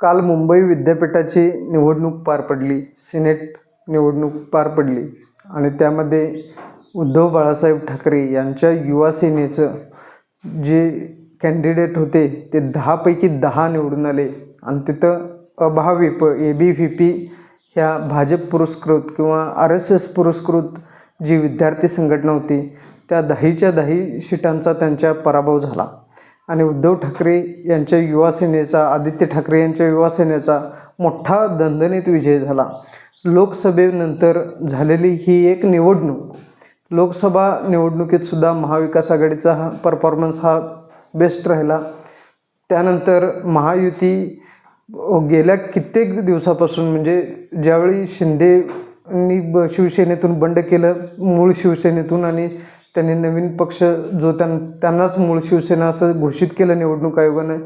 काल मुंबई विद्यापीठाची निवडणूक पार पडली सिनेट निवडणूक पार पडली आणि त्यामध्ये उद्धव बाळासाहेब ठाकरे यांच्या युवा सेनेचं जे कॅन्डिडेट होते ते दहापैकी दहा निवडून आले आणि तिथं Abhavip A B V P ह्या भाजप पुरस्कृत किंवा आर एस एस पुरस्कृत जी विद्यार्थी संघटना होती त्या दहीच्या दही शिटांचा त्यांच्या पराभव झाला. आणि उद्धव ठाकरे यांच्या युवासेनेचा आदित्य ठाकरे यांच्या युवासेनेचा मोठा दणदणीत विजय झाला. लोकसभेनंतर झालेली ही एक निवडणूक लोकसभा निवडणुकीतसुद्धा महाविकास आघाडीचा हा परफॉर्मन्स हा बेस्ट राहिला. त्यानंतर महायुती गेल्या कित्येक दिवसापासून म्हणजे ज्यावेळी शिंदेनी ब शिवसेनेतून बंड केलं मूळ शिवसेनेतून आणि त्यांनी नवीन पक्ष जो त्यां त्यांनाच मूळ शिवसेना असं घोषित केलं निवडणूक आयोगानं.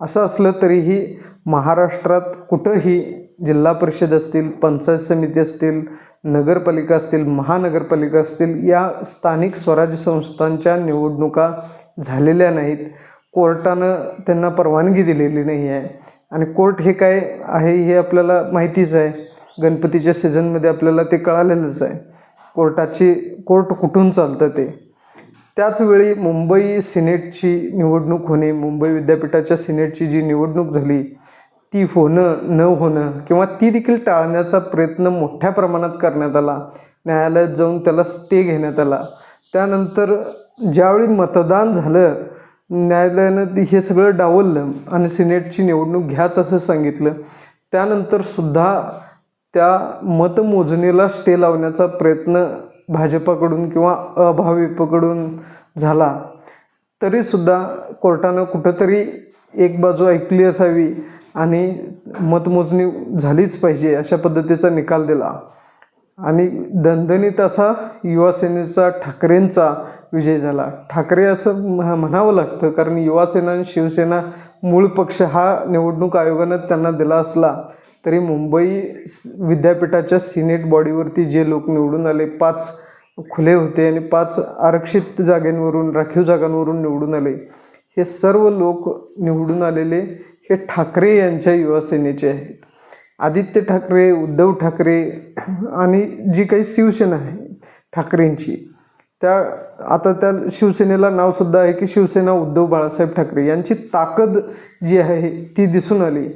असं असलं तरीही महाराष्ट्रात कुठंही जिल्हा परिषद असतील पंचायत समिती असतील नगरपालिका असतील महानगरपालिका असतील या स्थानिक स्वराज्य संस्थांच्या निवडणुका झालेल्या नाहीत. कोर्टानं त्यांना परवानगी दिलेली नाही आहे. आणि कोर्ट हे काय आहे हे आपल्याला माहितीच आहे. गणपतीच्या सीझनमध्ये आपल्याला ते कळालेलंच आहे. कोर्टाची कोर्ट कुठून चालतं ते? त्याचवेळी मुंबई सिनेटची निवडणूक होणे मुंबई विद्यापीठाच्या सिनेटची जी निवडणूक झाली ती होणं न होणं किंवा ती देखील टाळण्याचा प्रयत्न मोठ्या प्रमाणात करण्यात आला. न्यायालयात जाऊन त्याला स्टे घेण्यात आला. त्यानंतर ज्यावेळी मतदान झालं न्यायालयानं हे सगळं डावललं आणि सिनेटची निवडणूक घ्याच असं सांगितलं त्यानंतरसुद्धा त्या मतमोजणीला स्टे लावण्याचा प्रयत्न भाजपाकडून किंवा अभाविपकडून झाला. तरीसुद्धा कोर्टानं कुठंतरी एक बाजू ऐकली असावी आणि मतमोजणी झालीच पाहिजे अशा पद्धतीचा निकाल दिला. आणि दणदणीत असा युवासेनेचा ठाकरेंचा विजय झाला. ठाकरे असं म्ह- म्हणावं लागतं कारण युवासेना आणि शिवसेना मूळ पक्ष हा निवडणूक आयोगानं त्यांना दिला असला तरी मुंबई विद्यापीठाच्या सिनेट बॉडीवरती जे लोक निवडून आले पाच खुले होते आणि पाच आरक्षित जागांवरून राखीव जागांवरून निवडून आले हे सर्व लोक निवडून आलेले हे ठाकरे यांच्या युवासेनेचे आहेत. आदित्य ठाकरे उद्धव ठाकरे आणि जी काही शिवसेना आहे ठाकरेंची त्या आता त्या शिवसेनेला नावसुद्धा आहे की शिवसेना उद्धव बाळासाहेब ठाकरे. यांची ताकद जी आहे ती दिसून आली.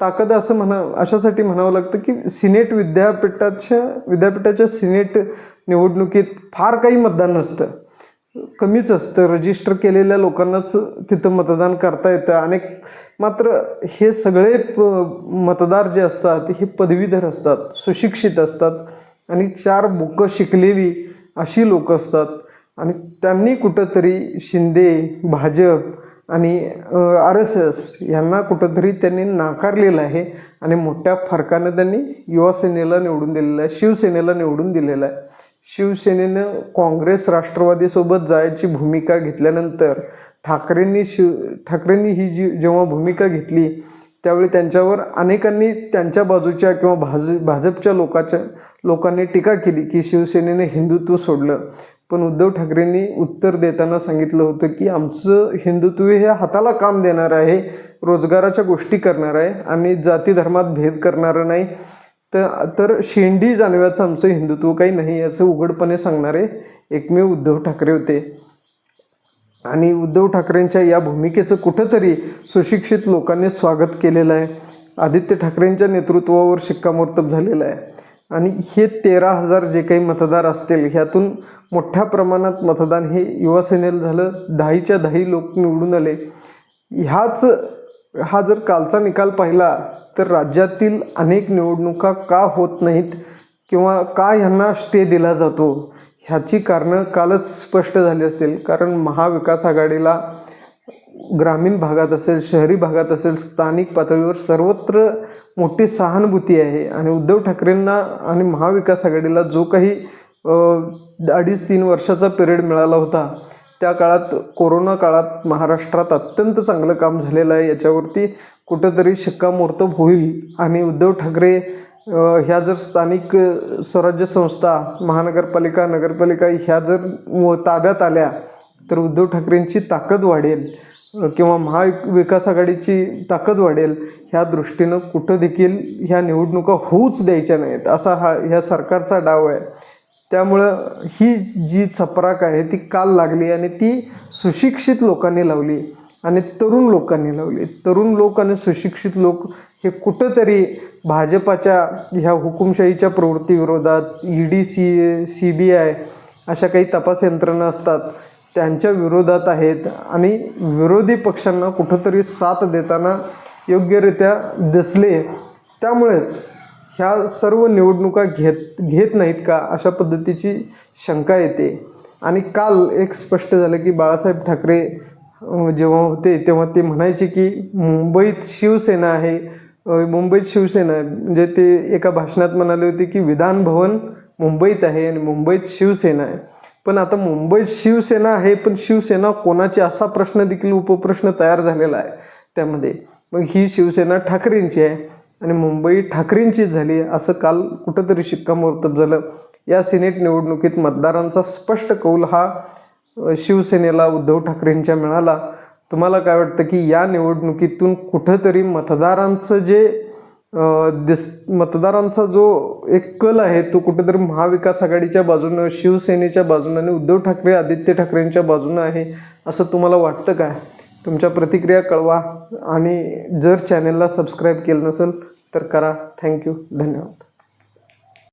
ताकद असं म्हणा अशासाठी म्हणावं लागतं की सिनेट विद्यापीठाच्या विद्यापीठाच्या सिनेट निवडणुकीत फार काही मतदान नसतं. कमीच असतं. रजिस्टर केलेल्या लोकांनाच तिथं मतदान करता येतं. अनेक मात्र हे सगळे प मतदार जे असतात हे पदवीधर असतात सुशिक्षित असतात आणि चार बुकं शिकलेली अशी लोक असतात. आणि त्यांनी कुठंतरी शिंदे भाजप आणि आर एस एस यांना कुठंतरी त्यांनी नाकारलेलं आहे आणि मोठ्या फरकानं त्यांनी युवासेनेला निवडून दिलेलं आहे शिवसेनेला निवडून दिलेलं आहे. शिवसेनेनं काँग्रेस राष्ट्रवादीसोबत जायची भूमिका घेतल्यानंतर ठाकरेंनी शिव ठाकरेंनी ही जी जेव्हा भूमिका घेतली त्यावेळी त्यांच्यावर अनेकांनी त्यांच्या बाजूच्या किंवा भाज भाजपच्या लोकाच्या लोकांनी टीका केली की शिवसेनेने हिंदुत्व सोडलं. पण उद्धव ठाकरेंनी उत्तर देताना सांगितलं होतं की आमचं हिंदुत्व हे हाताला काम देणार आहे रोजगाराच्या गोष्टी करणार आहे आणि जाती धर्मात भेद करणारं नाही. तर तर शेंडी जाणव्याचं आमचं हिंदुत्व काही नाही याचं उघडपणे सांगणारे एकमेव उद्धव ठाकरे होते. आणि उद्धव ठाकरेंच्या या भूमिकेचं कुठंतरी सुशिक्षित लोकांनी स्वागत केलेलं आहे. आदित्य ठाकरेंच्या नेतृत्वावर शिक्कामोर्तब झालेलं आहे. आणि हे तेरा हजार जे काही मतदार असतील ह्यातून मोठ्या प्रमाणात मतदान हे युवासेनेला झालं. दहाच्या दहाही लोक निवडून आले. ह्याच हा जर कालचा निकाल पाहिला तर राज्यातील अनेक निवडणुका का होत नाहीत किंवा का ह्यांना स्टे दिला जातो? ह्याची कारणं कालच स्पष्ट झाली असतील. कारण महाविकास आघाडीला ग्रामीण भागात असेल शहरी भागात असेल स्थानिक पातळीवर सर्वत्र मोठी सहानुभूती आहे. आणि उद्धव ठाकरेंना आणि महाविकास आघाडीला जो काही अडीच तीन वर्षाचा पिरियड मिळाला होता त्या काळात कोरोना काळात महाराष्ट्रात अत्यंत चांगलं काम झालेलं आहे. याच्यावरती कुठंतरी शिक्कामोर्तब होईल. आणि उद्धव ठाकरे ह्या जर स्थानिक स्वराज्य संस्था महानगरपालिका नगरपालिका ह्या जर व- ताब्यात आल्या तर उद्धव ठाकरेंची ताकद वाढेल. किंवा महाविकास आघाडीची ताकद वाढेल ह्या दृष्टीनं कुठं देखील ह्या निवडणुका होऊच द्यायच्या नाहीत असा हा ह्या सरकारचा डाव आहे. त्यामुळं ही जी चपराक आहे ती काल लागली आणि ती सुशिक्षित लोकांनी लावली आणि तरुण लोकांनी लावली. तरुण लोक आणि सुशिक्षित लोक हे कुठंतरी भाजपाच्या ह्या हुकुमशाहीच्या प्रवृत्तीविरोधात E D C C B I अशा काही तपास यंत्रणा असतात त्यांच्या विरोधात आहेत आणि विरोधी पक्षांना कुठंतरी साथ देताना योग्यरित्या दिसले त्यामुळेच ह्या सर्व निवडणुका घेत घेत नाहीत का अशा पद्धतीची शंका येते. आणि काल एक स्पष्ट झालं की बाळासाहेब ठाकरे जेव्हा होते तेव्हा ते म्हणायचे की मुंबईत शिवसेना आहे मुंबईत शिवसेना आहे. म्हणजे ते एका भाषणात म्हणाले होते की विधान भवन मुंबईत आहे आणि मुंबईत शिवसेना आहे. पण आता मुंबईत शिवसेना आहे पण शिवसेना कोणाची असा प्रश्न देखील उपप्रश्न तयार झालेला आहे त्यामध्ये. मग ही शिवसेना ठाकरेंची आहे आणि मुंबई ठाकरेंचीच झाली असं काल कुठंतरी शिक्कामोर्तब झालं. या सिनेट निवडणुकीत मतदारांचा स्पष्ट कौल हा शिवसेनेला उद्धव ठाकरेंच्या मिळाला. तुम्हाला काय वाटतं की या निवडणुकीतून कुठंतरी मतदारांचं जे दिस मतदारांचा जो एक कल आहे तो कुठेतरी महाविकास आघाडीच्या बाजूनं शिवसेनेच्या बाजूनं आणि उद्धव ठाकरे आदित्य ठाकरेंच्या बाजूनं आहे असं तुम्हाला वाटतं काय तुमच्या प्रतिक्रिया कळवा आणि जर चॅनेलला सबस्क्राईब केलं नसेल तर करा. थँक्यू. धन्यवाद.